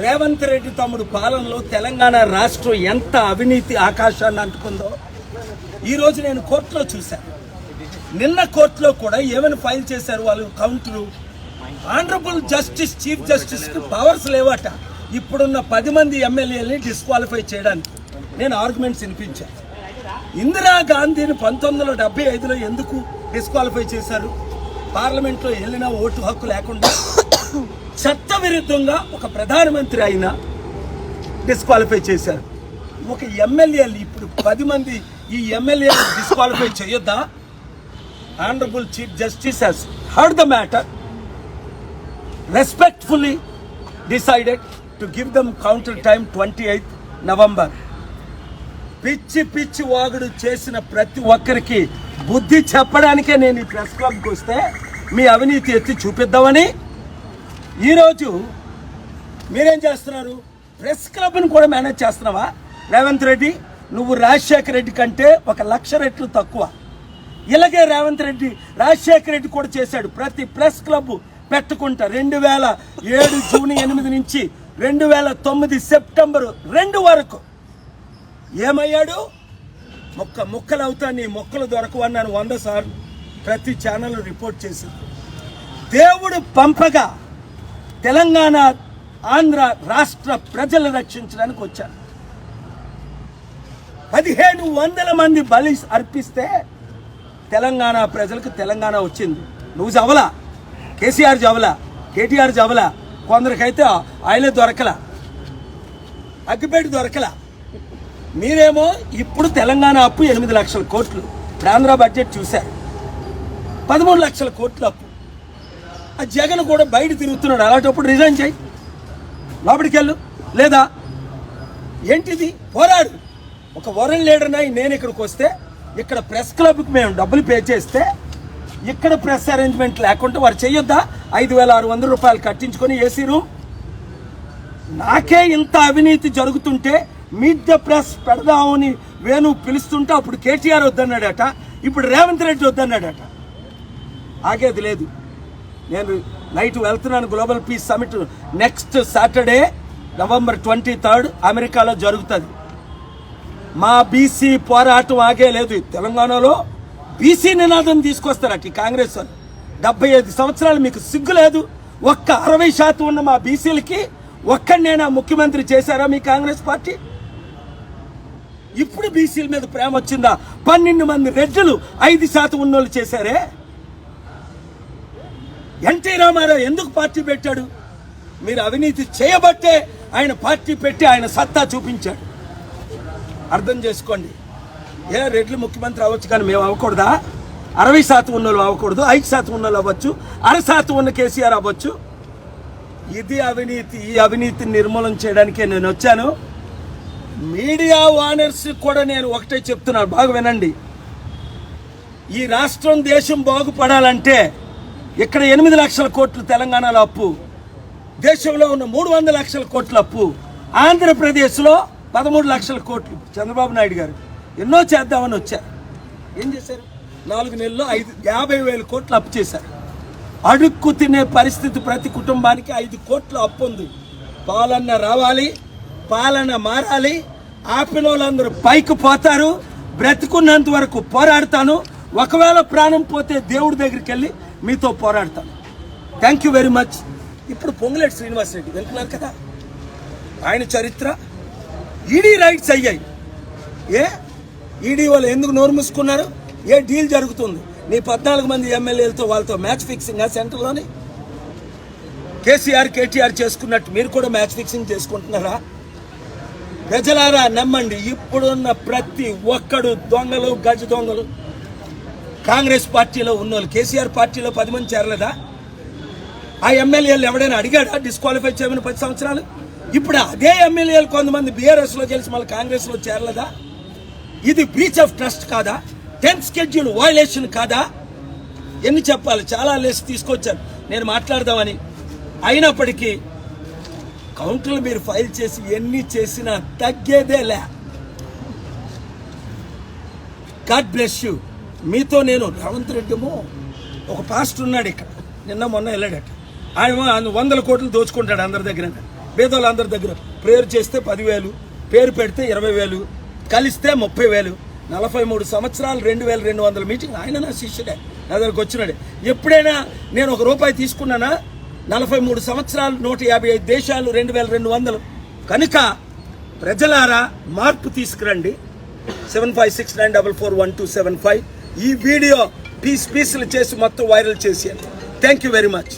రేవంత్ రెడ్డి తమ్ముడు పాలనలో తెలంగాణ రాష్ట్రం ఎంత అవినీతి ఆకాశాన్ని అంటుకుందో ఈరోజు నేను కోర్టులో చూశాను. నిన్న కోర్టులో కూడా ఏమైనా ఫైల్ చేశారు వాళ్ళు కౌంటరు? ఆనరబుల్ జస్టిస్ చీఫ్ జస్టిస్కి పవర్స్ లేవట. ఇప్పుడున్న పది మంది ఎమ్మెల్యేలని డిస్క్వాలిఫై చేయడానికి నేను ఆర్గ్యుమెంట్స్ వినిపించాను. ఇందిరా గాంధీని పంతొమ్మిది వందల డెబ్బై ఐదులో ఎందుకు డిస్క్వాలిఫై చేశారు? పార్లమెంట్లో వెళ్ళిన ఓటు హక్కు లేకుండా చట్ట విరుద్ధంగా ఒక ప్రధానమంత్రి అయినా డిస్క్వాలిఫై చేశారు. ఒక ఎమ్మెల్యేలు ఇప్పుడు పది మంది ఈ ఎమ్మెల్యేలు disqualify చేయొద్దా? Honourable chief justice has heard the matter respectfully decided to give them counter time twenty eighth November పిచ్చి పిచ్చి వాగుడు చేసిన ప్రతి ఒక్కరికి బుద్ధి చెప్పడానికే నేను ఈ ప్రెస్ క్లబ్కి వస్తే మీ అవినీతి ఎత్తి చూపిద్దామని ఈరోజు మీరేం చేస్తున్నారు? ప్రెస్ క్లబ్ని కూడా మేనేజ్ చేస్తున్నావా? రేవంత్ రెడ్డి నువ్వు రాజశేఖర రెడ్డి కంటే ఒక లక్ష రెట్లు తక్కువ. ఇలాగే రేవంత్ రెడ్డి రాజశేఖర రెడ్డి కూడా చేశాడు. ప్రతి ప్రెస్ క్లబ్ పెట్టుకుంటా. రెండు వేల ఏడు జూన్ ఎనిమిది నుంచి రెండు వేల తొమ్మిది సెప్టెంబరు రెండు వరకు. ఏమయ్యాడు? మొక్క ముక్కలు అవుతా నీ మొక్కలు దొరకవన్నాను వంద సార్లు. ప్రతి ఛానల్ రిపోర్ట్ చేసింది దేవుడు పంపగా తెలంగాణ ఆంధ్ర రాష్ట్ర ప్రజలు రక్షించడానికి వచ్చాను పదిహేను వందల మంది బలి అర్పిస్తే తెలంగాణ ప్రజలకు తెలంగాణ వచ్చింది. నువ్వు చవలా? కేసీఆర్ చవలా? కేటీఆర్ చవలా? కొందరికైతే ఆయనే దొరకలా. అగ్గిపేట దొరకల. మీరేమో ఇప్పుడు తెలంగాణ అప్పు ఎనిమిది లక్షల కోట్లు. ఇప్పుడు ఆంధ్ర బడ్జెట్ చూశారు. పదమూడు లక్షల కోట్ల అప్పు. ఆ జగన్ కూడా బయట తిరుగుతున్నాడు. అలాంటప్పుడు రిజైన్ చేయి. లోపలికి వెళ్ళు లేదా ఏంటిది? పోరాడు. ఒక వరల్డ్ లీడర్ నేను ఇక్కడికి వస్తే ఇక్కడ ప్రెస్ క్లబ్కి మేము డబ్బులు పే చేస్తే ఇక్కడ ప్రెస్ అరేంజ్మెంట్ లేకుండా వారు చేయొద్దా ఐదు వేల ఆరు వందల రూపాయలు కట్టించుకొని ఏసీ రూమ్. నాకే ఇంత అవినీతి జరుగుతుంటే మీట్ ద ప్రెస్ పెడదామని వేణు పిలుస్తుంటే అప్పుడు కేటీఆర్ వద్దన్నాడట ఇప్పుడు రేవంత్ రెడ్డి వద్దన్నాడట. ఆగేది లేదు. నేను నైట్ వెళ్తున్నాను global peace summit next Saturday November twenty third అమెరికాలో జరుగుతుంది. మా బీసీ పోరాటం ఆగే లేదు. తెలంగాణలో బీసీ నినాదం తీసుకొస్తారట ఈ కాంగ్రెస్ వాళ్ళు. డెబ్బై ఐదు సంవత్సరాలు మీకు సిగ్గు లేదు. ఒక్క అరవై శాతం ఉన్న మా బీసీలకి ఒక్కడినైనా ముఖ్యమంత్రి చేశారా మీ కాంగ్రెస్ పార్టీ? ఇప్పుడు బీసీల మీద ప్రేమ వచ్చిందా? పన్నెండు మంది రెడ్లు ఐదు శాతం ఉన్నోళ్ళు చేశారే? ఎన్టీ రామారావు ఎందుకు పార్టీ పెట్టాడు? మీరు అవినీతి చేయబట్టే ఆయన పార్టీ పెట్టి ఆయన సత్తా చూపించాడు. అర్థం చేసుకోండి. ఏ రెడ్లు ముఖ్యమంత్రి అవ్వచ్చు కానీ మేము అవ్వకూడదా? అరవై శాతం ఉన్న వాళ్ళు అవ్వకూడదు ఐదు శాతం ఉన్న వాళ్ళు అవ్వచ్చు అర శాతం ఉన్న కేసీఆర్ అవ్వచ్చు. ఇది అవినీతి ఈ అవినీతిని నిర్మూలన చేయడానికే నేను వచ్చాను. మీడియా ఓనర్స్ కూడా నేను ఒకటే చెప్తున్నాను బాగా వినండి. ఈ రాష్ట్రం దేశం బాగుపడాలంటే ఇక్కడ ఎనిమిది లక్షల కోట్లు తెలంగాణలో అప్పు దేశంలో ఉన్న మూడు వందల లక్షల కోట్ల అప్పు ఆంధ్రప్రదేశ్లో పదమూడు లక్షల కోట్లు. చంద్రబాబు నాయుడు గారు ఎన్నో చేద్దామని వచ్చారు ఏం చేశారు? నాలుగు నెలల్లో ఐదు యాభై వేల కోట్లు అప్పు చేశారు. అడుక్కు తినే పరిస్థితి ప్రతి కుటుంబానికి ఐదు కోట్ల అప్పు ఉంది. పాలన రావాలి పాలన మారాలి ఆపిన వాళ్ళందరూ పైకి పోతారు బ్రతికున్నంత వరకు పోరాడతాను. ఒకవేళ ప్రాణం పోతే దేవుడి దగ్గరికి వెళ్ళి మీతో పోరాడతాను. థ్యాంక్ యూ వెరీ మచ్ ఇప్పుడు పొంగులేటి శ్రీనివాస్ రెడ్డి వెళ్తున్నారు కదా. ఆయన చరిత్ర ఈడీ రైట్స్ అయ్యాయి. ఏ? ఈడీ వాళ్ళు ఎందుకు నోరు మూసుకున్నారు? ఏ డీల్ జరుగుతుంది? నీ పద్నాలుగు మంది ఎమ్మెల్యేలతో వాళ్ళతో మ్యాచ్ ఫిక్సింగ్ ఆ సెంటర్లోని? కేసీఆర్ కేటీఆర్ చేసుకున్నట్టు మీరు కూడా మ్యాచ్ ఫిక్సింగ్ చేసుకుంటున్నారా? ప్రజలారా నమ్మండి. ఇప్పుడున్న ప్రతి ఒక్కడు దొంగలు గజ దొంగలు. కాంగ్రెస్ పార్టీలో ఉన్నోళ్ళు కేసీఆర్ పార్టీలో పది మంది చేరలేదా? ఆ ఎమ్మెల్యేలు ఎవడైనా అడిగాడా డిస్క్వాలిఫై చేయమని పది సంవత్సరాలు? ఇప్పుడు అదే ఎమ్మెల్యేలు కొంతమంది బీఆర్ఎస్లో గెలిచి మళ్ళీ కాంగ్రెస్లో చేరలేదా? ఇది బ్రీచ్ ఆఫ్ ట్రస్ట్ కాదా? టెన్త్ స్కెడ్యూల్ వయలేషన్ కాదా? ఎన్ని చెప్పాలి? చాలా లెస్ తీసుకొచ్చాను నేను మాట్లాడదామని. అయినప్పటికీ కౌంటర్లు మీరు ఫైల్ చేసి ఎన్ని చేసినా తగ్గేదే లే. గాడ్ బ్లెస్ యూ మీతో నేను రేవంత్ రెడ్డిమో ఒక పాస్టర్ ఉన్నాడు ఇక్కడ. నిన్న మొన్న వెళ్ళాడట. ఆయన ఆయన వందల కోట్లు దోచుకుంటాడు అందరి దగ్గర. పేదోళ్ళందరి దగ్గర. ప్రేయర్ చేస్తే పదివేలు పేరు పెడితే ఇరవై వేలు కలిస్తే ముప్పై వేలు నలభై మూడు సంవత్సరాలు రెండు వేల రెండు వందల మీటింగ్ ఆయన నా శిష్యుడే. నా దగ్గరకు వచ్చినాడు. ఎప్పుడైనా నేను ఒక రూపాయి తీసుకున్నానా? నలభై మూడు సంవత్సరాలు నూట యాభై ఐదు దేశాలు రెండు వేల రెండు వందలు కనుక ప్రజలారా మార్పు తీసుకురండి. Seven five six nine double four one two seven five. ఈ వీడియో పీస్ పీసులు చేసి మొత్తం వైరల్ చేసి. Thank you very much